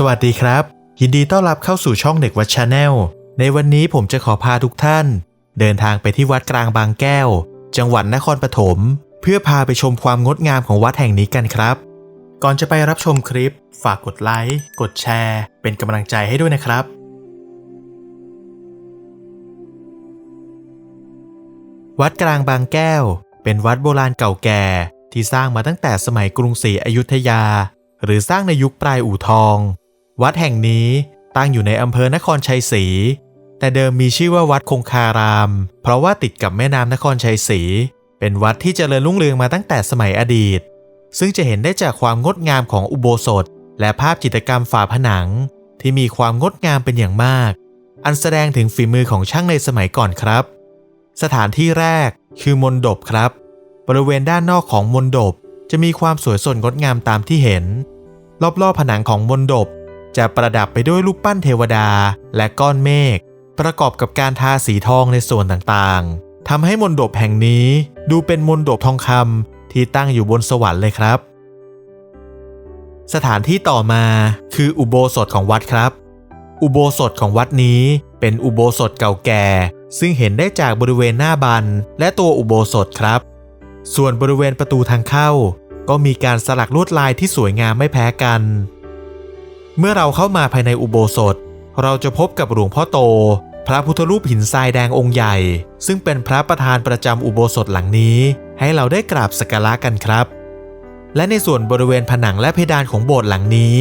สวัสดีครับ ยินดีต้อนรับเข้าสู่ช่องเด็กวัดชาแนลในวันนี้ผมจะขอพาทุกท่าน เดินทางไปที่วัดกลางบางแก้ว จังหวัดนครปฐมเพื่อพาไปชมความงดงามของวัดแห่งนี้กันครับ ก่อนจะไปรับชมคลิป ฝากกดไลค์กดแชร์ เป็นกำลังใจให้ด้วยนะครับ วัดกลางบางแก้ว เป็นวัดโบราณเก่าแก่ที่สร้างมาตั้งแต่สมัยกรุงศรีอยุธยา หรือสร้างในยุคปลายอู่ทอง วัดแห่งนี้ตั้งอยู่ในอำเภอนครชัยศรี แต่เดิมมีชื่อว่าวัดคงคาราม เพราะว่าติดกับแม่น้ำนครชัยศรี เป็นวัดที่เจริญรุ่งเรืองมาตั้งแต่สมัยอดีต ซึ่งจะเห็นได้จากความงดงามของอุโบสถ และภาพจิตรกรรมฝาผนัง ที่มีความงดงามเป็นอย่างมาก อันแสดงถึงฝีมือของช่างในสมัยก่อนครับ สถานที่แรกคือมนดบครับ บริเวณด้านนอกของมนดบจะมีความสวยสดงดงามตามที่เห็น รอบๆผนังของมนดบ จะประดับไปด้วยรูปปั้นเทวดาและก้อนเมฆ ประกอบกับการทาสีทองในส่วนต่างๆทำให้มนดบแห่งนี้ดูเป็นมนดบทองคำที่ตั้งอยู่บนสวรรค์เลยครับ สถานที่ต่อมาคืออุโบสถของวัดครับ อุโบสถของวัดนี้เป็นอุโบสถเก่าแก่ ซึ่งเห็นได้จากบริเวณหน้าบันและตัวอุโบสถครับ ส่วนบริเวณประตูทางเข้า ก็มีการสลักลวดลายที่สวยงามไม่แพ้กัน เมื่อเราเข้ามาภายในอุโบสถ เราจะพบกับหลวงพ่อโต พระพุทธรูปหินทรายแดงองค์ใหญ่ ซึ่งเป็นพระประธานประจำอุโบสถหลังนี้ ให้เราได้กราบสักการะกันครับ และในส่วนบริเวณผนังและเพดานของโบสถ์หลังนี้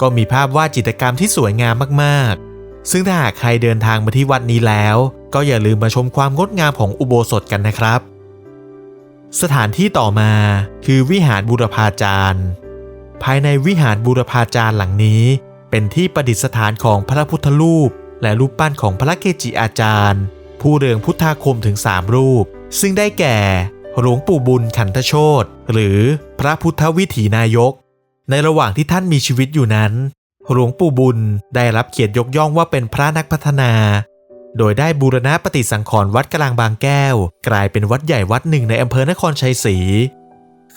ก็มีภาพวาดจิตรกรรมที่สวยงามมากๆ ซึ่งถ้าหากใครเดินทางมาที่วัดนี้แล้ว ก็อย่าลืมมาชมความงดงามของอุโบสถกันนะครับ สถานที่ต่อมาคือวิหารบูรพาจารย์ ภายในวิหารบูรพาจารย์หลังนี้ เป็นที่ประดิษฐานของพระพุทธรูป และรูปปั้นของพระเกจิอาจารย์ ผู้เรืองพุทธาคมถึง 3 รูป ซึ่งได้แก่ หลวงปู่บุญขันธโชตหรือพระพุทธวิถีนายก ในระหว่างที่ท่านมีชีวิตอยู่นั้น หลวงปู่บุญได้รับเกียรติยกย่องว่าเป็นพระนักพัฒนา โดยได้บูรณะปฏิสังขรณ์วัดกลางบางแก้ว กลายเป็นวัดใหญ่วัดหนึ่งในอำเภอนครชัยศรี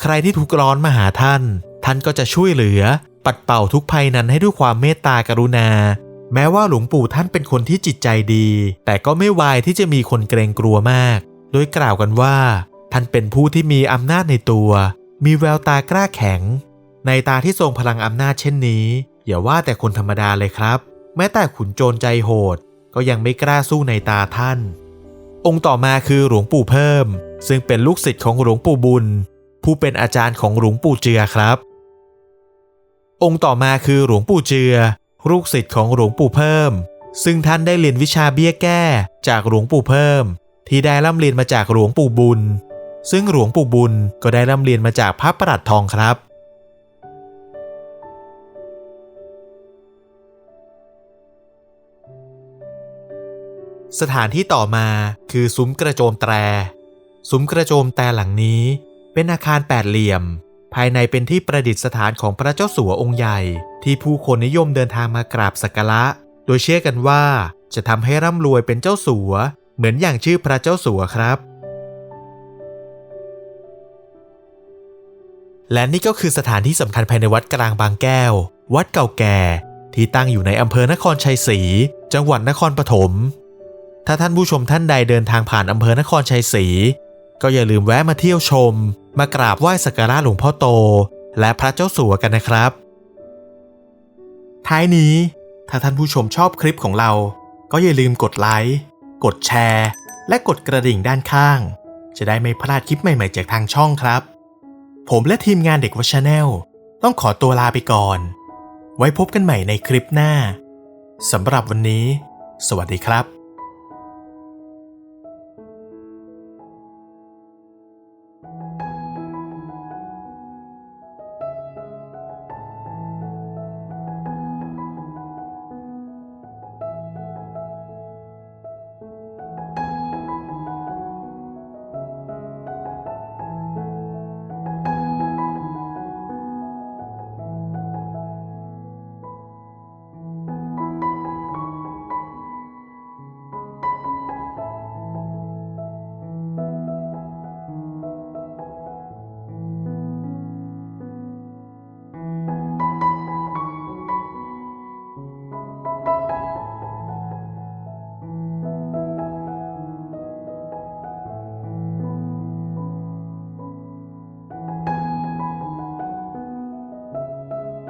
ใครที่ทุกร้อนมาหาท่าน ท่านก็จะช่วยเหลือ ปัดเป่าทุกภัยนั้นให้ด้วยความเมตตากรุณา แม้ว่าหลวงปู่ท่านเป็นคนที่จิตใจดี แต่ก็ไม่วายที่จะมีคนเกรงกลัวมาก โดยกล่าวกันว่า ท่านเป็นผู้ที่มีอำนาจในตัว มีแววตากล้าแข็ง ในตาที่ทรงพลังอำนาจเช่นนี้อย่าว่าแต่คนธรรมดาเลยครับ แม้แต่ขุนโจรใจโหด ก็ยังไม่กล้าสู้ในตาท่าน องค์ต่อมาคือหลวงปู่เพิ่ม ซึ่งเป็นลูกศิษย์ของหลวงปู่บุญ ผู้เป็นอาจารย์ของหลวงปู่เจือครับ องค์ต่อมาคือหลวงปู่เจือ ลูกศิษย์ของหลวงปู่เพิ่ม ซึ่งท่านได้เรียนวิชาเบี้ยแก้จากหลวงปู่เพิ่ม ที่ได้ร่ำเรียนมาจากหลวงปู่บุญ ซึ่งหลวงปู่บุญก็ได้ร่ำเรียนมาจากพระประหลัดทองครับสถานที่ต่อมาคือซุ้มกระโจมแตร ซุ้มกระโจมแตรหลังนี้เป็นอาคารแปดเหลี่ยม ภายในเป็นที่ประดิษฐานของพระเจ้าสัวองค์ใหญ่ ที่ผู้คนนิยมเดินทางมากราบสักการะ โดยเชื่อกันว่า จะทำให้ร่ำรวยเป็นเจ้าสัว เหมือนอย่างชื่อพระเจ้าสัวครับ และนี่ก็คือสถานที่สำคัญภายในวัดกลางบางแก้ว วัดเก่าแก่ ที่ตั้งอยู่ในอำเภอนครชัยศรี จังหวัดนครปฐมถ้าท่านผู้ชมท่านใดเดินทางผ่านอำเภอนครชัยศรี ก็อย่าลืมแวะมาเที่ยวชม มากราบไหว้สักการะหลวงพ่อโต และพระเจ้าสัวกันนะครับ ท้ายนี้ถ้าท่านผู้ชมชอบคลิปของเรา ก็อย่าลืมกดไลค์ กดแชร์ และกดกระดิ่งด้านข้าง จะได้ไม่พลาดคลิปใหม่ๆจากทางช่องครับ ผมและทีมงานเด็กวัชแนลต้องขอตัวลาไปก่อน ไว้พบกันใหม่ในคลิปหน้าสำหรับวันนี้ สวัสดีครับ